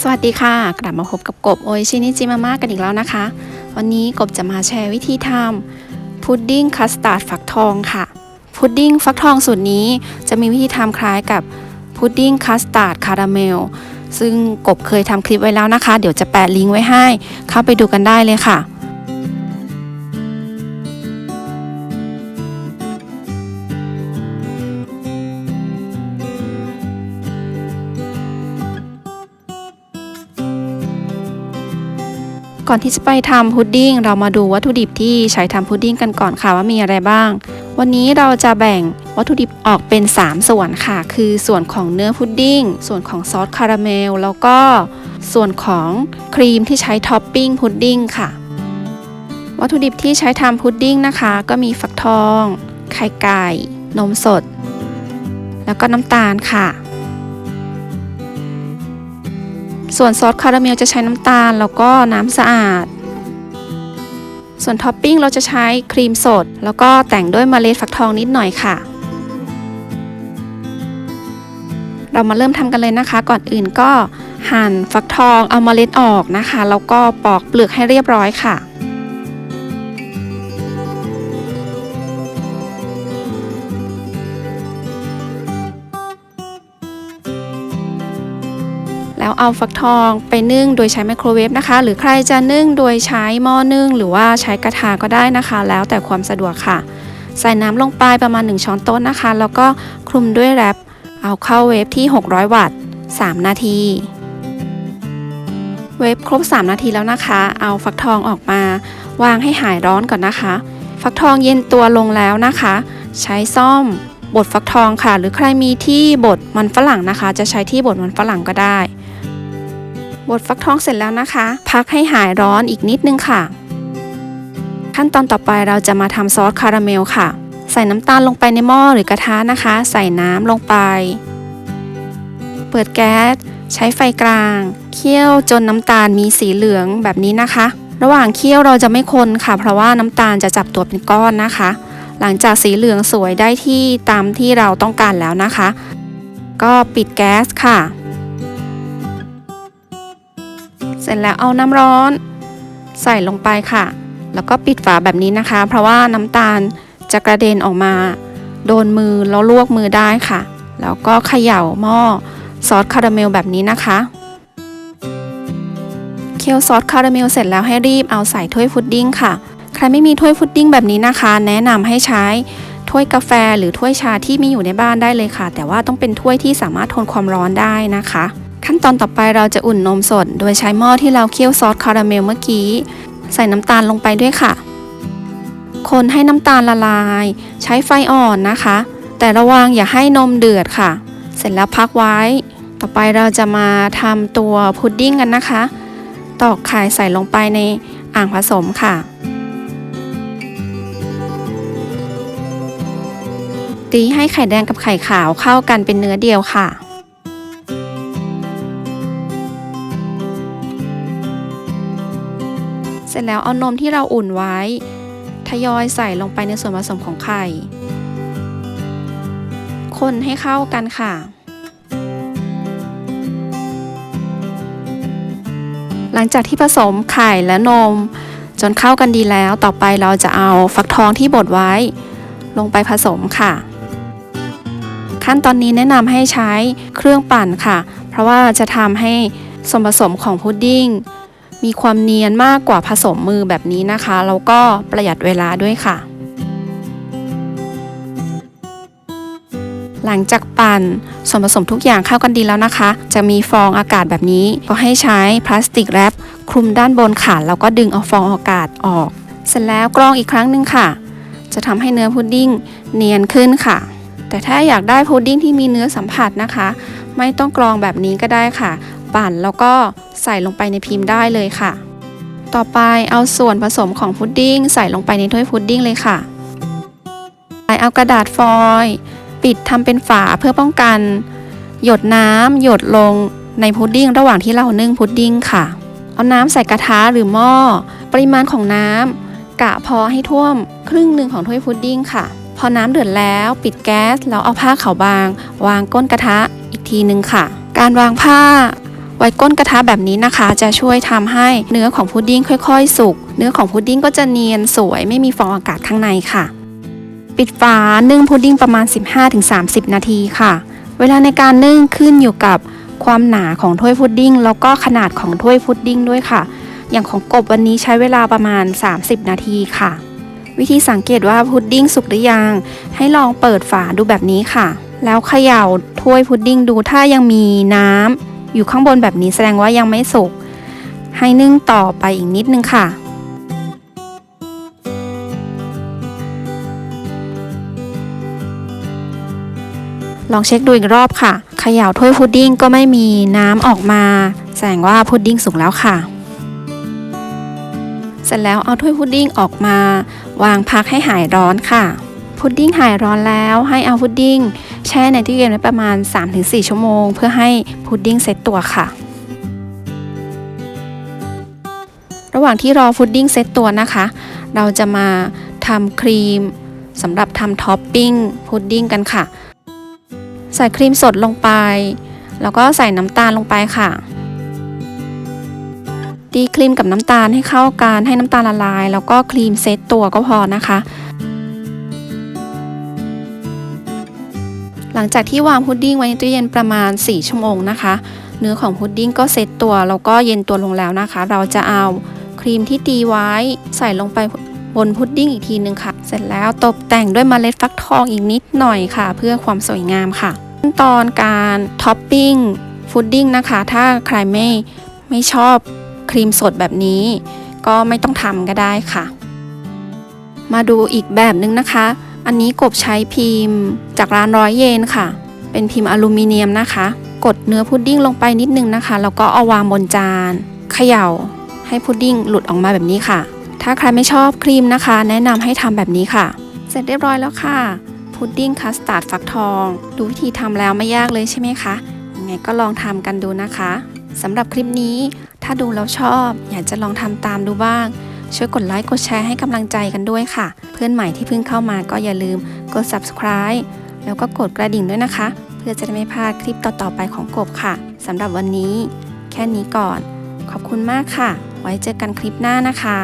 สวัสดีค่ะ กลับมาพบกับกบโอชินิจิมาม่ากันอีกแล้วนะคะ วันนี้กบจะมาแชร์วิธีทำพุดดิ้งคัสตาร์ดฟักทองค่ะ พุดดิ้งฟักทองสูตรนี้จะมีวิธีทำคล้ายกับพุดดิ้งคัสตาร์ดคาราเมล ซึ่งกบเคยทำคลิปไว้แล้วนะคะ เดี๋ยวจะแปะลิงก์ไว้ให้ เข้าไปดูกันได้เลยค่ะ ก่อนที่จะไปทำพุดดิ้งเรามาดูวัตถุดิบที่ใช้ทำพุดดิ้งกันก่อนค่ะว่ามีอะไรบ้าง วันนี้เราจะแบ่งวัตถุดิบออกเป็น 3 ส่วนค่ะ คือส่วนของเนื้อพุดดิ้ง ส่วนของซอสคาราเมล แล้วก็ส่วนของครีมที่ใช้ท็อปปิ้งพุดดิ้งค่ะ วัตถุดิบที่ใช้ทำพุดดิ้งนะคะ ก็มีฟักทอง ไข่ไก่ นมสด แล้วก็น้ำตาลค่ะ ส่วนซอสคาราเมลจะใช้น้ำตาลแล้วก็น้ำสะอาด ส่วนท็อปปิ้งเราจะใช้ครีมสด แล้วก็แต่งด้วยเมล็ดฟักทองนิดหน่อยค่ะ เรามาเริ่มทำกันเลยนะคะ ก่อนอื่นก็หั่นฟักทองเอาเมล็ดออกนะคะ แล้วก็ปอกเปลือกให้เรียบร้อยค่ะ แล้วเอาฟักทองไปนึ่งโดยใช้ไมโครเวฟนะคะ หรือใครจะนึ่งโดยใช้หม้อนึ่ง หรือว่าใช้กระทะก็ได้นะคะ แล้วแต่ความสะดวกค่ะ ใส่น้ำลงไปประมาณ 1 ช้อนโต๊ะนะคะ แล้วก็คลุมด้วยแรปเอาเข้าเวฟที่ 600 วัตต์ 3 นาที เวฟครบ 3 นาทีแล้วนะคะ เอาฟักทองออกมาวางให้หายร้อนก่อนนะคะ ฟักทองเย็นตัวลงแล้วนะคะ ใช้ซ่อมบดฟักทองค่ะ หรือใครมีที่บดมันฝรั่งนะคะ จะใช้ที่บดมันฝรั่งก็ได้ บดฟักทองเสร็จแล้วนะคะ พักให้หายร้อนอีกนิดนึงค่ะ ขั้นตอนต่อไปเราจะมาทำซอสคาราเมลค่ะ ใส่น้ำตาลลงไปในหม้อหรือกระทะนะคะ ใส่น้ำลงไป เปิดแก๊ส ใช้ไฟกลาง เคี่ยวจนน้ำตาลมีสีเหลืองแบบนี้นะคะ ระหว่างเคี่ยวเราจะไม่คนค่ะ เพราะว่าน้ำตาลจะจับตัวเป็นก้อนนะคะ หลังจากสีเหลืองสวยได้ที่ตามที่เราต้องการแล้วนะคะ ก็ปิดแก๊สค่ะ เสร็จแล้วเอาน้ำร้อน ใส่ลงไปค่ะ แล้วก็ปิดฝาแบบนี้นะคะ เพราะว่าน้ำตาลจะกระเด็นออกมา โดนมือแล้วลวกมือได้ค่ะ แล้วก็เขย่าหม้อซอสคาราเมลแบบนี้นะคะ เคี่ยวซอสคาราเมลเสร็จแล้วให้รีบเอาใส่ถ้วยพุดดิ้งค่ะ ใครไม่มีถ้วยพุดดิ้งแบบนี้นะคะ แนะนำให้ใช้ถ้วยกาแฟหรือถ้วยชาที่มีอยู่ในบ้านได้เลยค่ะ แต่ว่าต้องเป็นถ้วยที่สามารถทนความร้อนได้นะคะ ขั้นตอนต่อไปเราจะอุ่นนมสด โดยใช้หม้อที่เราเคี่ยวซอสคาราเมลเมื่อกี้ ใส่น้ำตาลลงไปด้วยค่ะ คนให้น้ำตาลละลาย ใช้ไฟอ่อนนะคะ แต่ระวังอย่าให้นมเดือดค่ะ เสร็จแล้วพักไว้ ต่อไปเราจะมาทำตัวพุดดิ้งกันนะคะ ตอกไข่ใส่ลงไปในอ่างผสมค่ะตีให้ไข่แดงกับไข่ขาวเข้ากันเป็นเนื้อเดียวค่ะ ร็จแล้วเอานมที่เราอุ่นไว้ ทยอยใส่ลงไปในส่วนผสมของไข่ คนให้เข้ากันค่ะ หลังจากที่ผสมไข่และนม จนเข้ากันดีแล้วต่อไปเราจะเอาฟักทองที่บดไว้ ลงไปผสมค่ะ ขั้นตอนนี้แนะนำให้ใช้เครื่องปั่นค่ะ เพราะว่าจะทำให้ส่วนผสมของพุดดิ้ง มีความเนียนมากกว่าผสมมือแบบนี้นะคะ แล้วก็ประหยัดเวลาด้วยค่ะ หลังจากปั่นส่วนผสมทุกอย่างเข้ากันดีแล้วนะคะ จะมีฟองอากาศแบบนี้ ก็ให้ใช้พลาสติกแรปคลุมด้านบนค่ะแล้วก็ดึงเอาฟองอากาศออก เสร็จแล้วกรองอีกครั้งหนึ่งค่ะ จะทำให้เนื้อพุดดิ้งเนียนขึ้นค่ะแต่ถ้าอยากได้พุดดิ้งที่มีเนื้อสัมผัสนะคะ ไม่ต้องกรองแบบนี้ก็ได้ค่ะ ปั่นแล้วก็ใส่ลงไปในพิมพ์ได้เลยค่ะ ต่อไปเอาส่วนผสมของพุดดิ้งใส่ลงไปในถ้วยพุดดิ้งเลยค่ะไปเอากระดาษฟอยล์ปิดทำเป็นฝาเพื่อป้องกัน หยดน้ำหยดลงในพุดดิ้งระหว่างที่เรานึ่งพุดดิ้งค่ะ เอาน้ำใส่กระทะหรือหม้อปริมาณของน้ำกะพอให้ท่วมครึ่งหนึ่งของถ้วยพุดดิ้งค่ะ พอน้ำเดือดแล้วปิดแก๊สแล้วเอาผ้าขาวบาง วางก้นกระทะอีกทีหนึ่งค่ะ การวางผ้า ไว้ก้นกระทะแบบนี้นะคะ จะช่วยทำให้เนื้อของพุดดิ้งค่อย ๆ สุก เนื้อของพุดดิ้งก็จะเนียนสวยไม่มีฟองอากาศข้างในค่ะ ปิดฝานึ่งพุดดิ้งประมาณ 15-30 นาทีค่ะ เวลาในการนึ่งขึ้นอยู่กับความหนาของถ้วยพุดดิ้งแล้วก็ขนาดของถ้วยพุดดิ้งด้วยค่ะ อย่างของกบวันนี้ใช้เวลาประมาณ 30 นาทีค่ะ วิธีสังเกตว่าพุดดิ้งสุกหรือยัง ให้ลองเปิดฝาดูแบบนี้ค่ะ แล้วเขย่าถ้วยพุดดิ้งดูถ้ายังมีน้ำ อยู่ข้างบนแบบนี้แสดงว่ายังไม่สุก ให้นึ่งต่อไปอีกนิดนึงค่ะ ลองเช็คดูอีกรอบค่ะเขย่าถ้วยพุดดิ้งก็ไม่มีน้ำออกมา แสดงว่าพุดดิ้งสุกแล้วค่ะ เสร็จแล้วเอาถ้วยพุดดิ้งออกมา วางพักให้หายร้อนค่ะ พุดดิ้งหายร้อนแล้วให้เอาพุดดิ้งแช่ในตู้เย็นไว้ประมาณ 3-4 ชั่วโมง เพื่อให้พุดดิ้งเซ็ตตัวค่ะ ระหว่างที่รอพุดดิ้งเซ็ตตัวนะคะ เราจะมาทำครีมสำหรับทำท็อปปิ้งพุดดิ้งกันค่ะ ใส่ครีมสดลงไป แล้วก็ใส่น้ำตาลลงไปค่ะตีครีมกับน้ำตาลให้เข้ากันให้น้ำตาลละลาย แล้วก็ครีมเซตตัวก็พอนะคะ หลังจากที่วางพุดดิ้งไว้ในตู้เย็นประมาณ 4 ชั่วโมงนะคะ เนื้อของพุดดิ้งก็เซตตัวแล้วก็เย็นตัวลงแล้วนะคะ เราจะเอาครีมที่ตีไว้ใส่ลงไปบนพุดดิ้งอีกทีนึงค่ะ เสร็จแล้วตกแต่งด้วยเมล็ดฟักทองอีกนิดหน่อยค่ะ เพื่อความสวยงามค่ะ ขั้นตอนการท็อปปิ้งพุดดิ้งนะคะ ถ้าใครไม่ไม่ชอบครีมสดแบบนี้ ก็ไม่ต้องทำก็ได้ค่ะ มาดูอีกแบบนึงนะคะ อันนี้กบใช้พิมพ์จากร้านร้อยเยนค่ะ เป็นพิมพ์อลูมิเนียมนะคะ กดเนื้อพุดดิ้งลงไปนิดนึงนะคะ แล้วก็เอาวางบนจานเขย่า ให้พุดดิ้งหลุดออกมาแบบนี้ค่ะ ถ้าใครไม่ชอบครีมนะคะ แนะนำให้ทำแบบนี้ค่ะ เสร็จเรียบร้อยแล้วค่ะพุดดิ้งคัสตาร์ดฟักทอง ดูวิธีทำแล้วไม่ยากเลยใช่ไหมคะยังไงก็ลองทำกันดูนะคะสำหรับคลิปนี้ ถ้าดูแล้วชอบ อยากจะลองทำตามดูบ้าง ช่วยกดไลค์กดแชร์ให้กำลังใจกันด้วยค่ะ เพื่อนใหม่ที่เพิ่งเข้ามาก็อย่าลืมกด subscribe แล้วก็กดกระดิ่งด้วยนะคะ เพื่อจะได้ไม่พลาดคลิปต่อๆไปของกบค่ะสำหรับวันนี้ แค่นี้ก่อน ขอบคุณมากค่ะ ไว้เจอกันคลิปหน้านะคะ